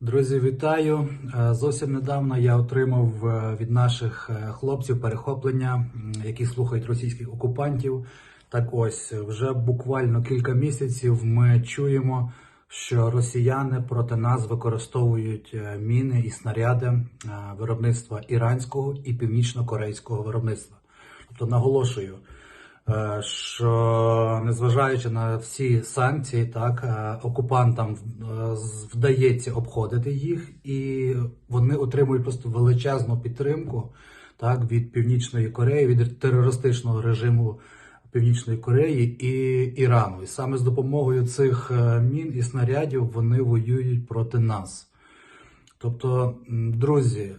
Друзі, вітаю! Е, Зовсім недавно я отримав е, від наших е, хлопців перехоплення, які слухають російських окупантів. Так ось вже буквально кілька місяців ми чуємо, що росіяни проти нас використовують міни і снаряди виробництва іранського і північно-корейського виробництва. Тобто наголошую, що незважаючи на всі санкції, так е, окупантам е, вдається обходити їх, і вони отримують просто величезну підтримку так від Північної Кореї, від терористичного режиму Північної Кореї і Ірану. І саме з допомогою цих е, мін і снарядів вони воюють проти нас. Тобто, друзі, е,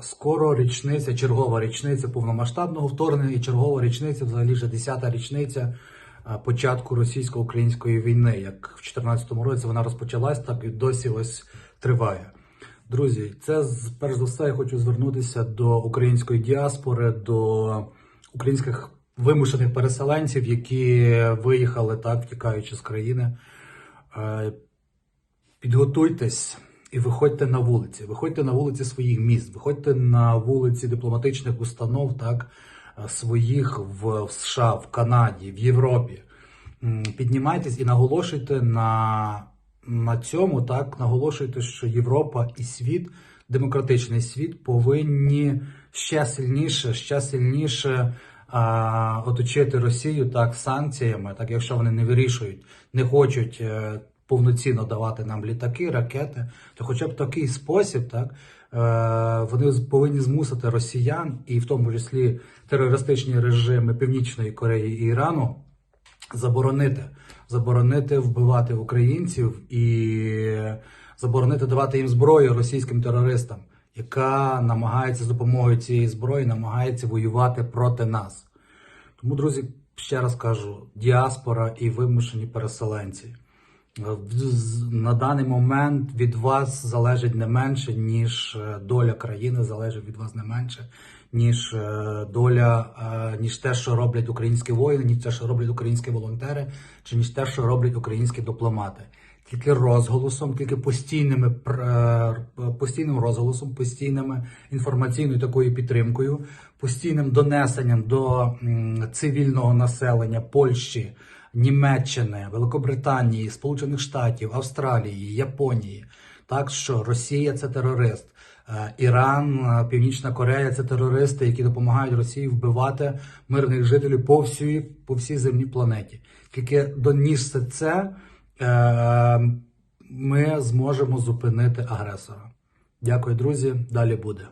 скоро річниця, чергова річниця повномасштабного вторгнення і чергова річниця, взагалі вже 10-та річниця е, початку російсько-української війни. Як в 2014 році вона розпочалась, так і досі ось триває. Друзі, це перш за все я хочу звернутися до української діаспори, до українських вимушених переселенців, які виїхали так, втікаючи з країни. Е, Підготуйтесь і виходьте на вулиці. Виходьте на вулиці своїх міст, виходьте на вулиці дипломатичних установ, так е, своїх в, США, в Канаді, в Європі. Піднімайтесь і наголошуйте на, на цьому, так наголошуйте, що Європа і світ, демократичний світ, повинні ще сильніше, ще сильніше оточити Росію так санкціями, так якщо вони не вирішують, не хочуть е, повноцінно давати нам літаки, ракети, то хоча б такий спосіб, так е, вони повинні змусити росіян, і в тому числі терористичні режими Північної Кореї і Ірану, заборонити, заборонити вбивати українців і заборонити давати їм зброю російським терористам, яка намагається з допомогою цієї зброї намагається воювати проти нас. Тому, друзі, ще раз кажу: діаспора і вимушені переселенці. Е, На даний момент від вас залежить не менше, ніж е, доля країни залежить від вас не менше, ніж е, доля, ніж те, що роблять українські воїни, ніж те, що роблять українські волонтери, чи ніж те, що роблять українські дипломати. Тільки розголосом, тільки постійними постійним розголосом, постійними інформаційною такою підтримкою, постійним донесенням до цивільного населення Польщі, Німеччини, Великобританії, Сполучених Штатів, Австралії, Японії. Так що Росія це терорист, е, Іран, е, Північна Корея це терористи, які допомагають Росії вбивати мирних жителів по всій, по всій земній планеті. Тільки доністи це, е, ми зможемо зупинити агресора. Дякую, друзі. Далі буде.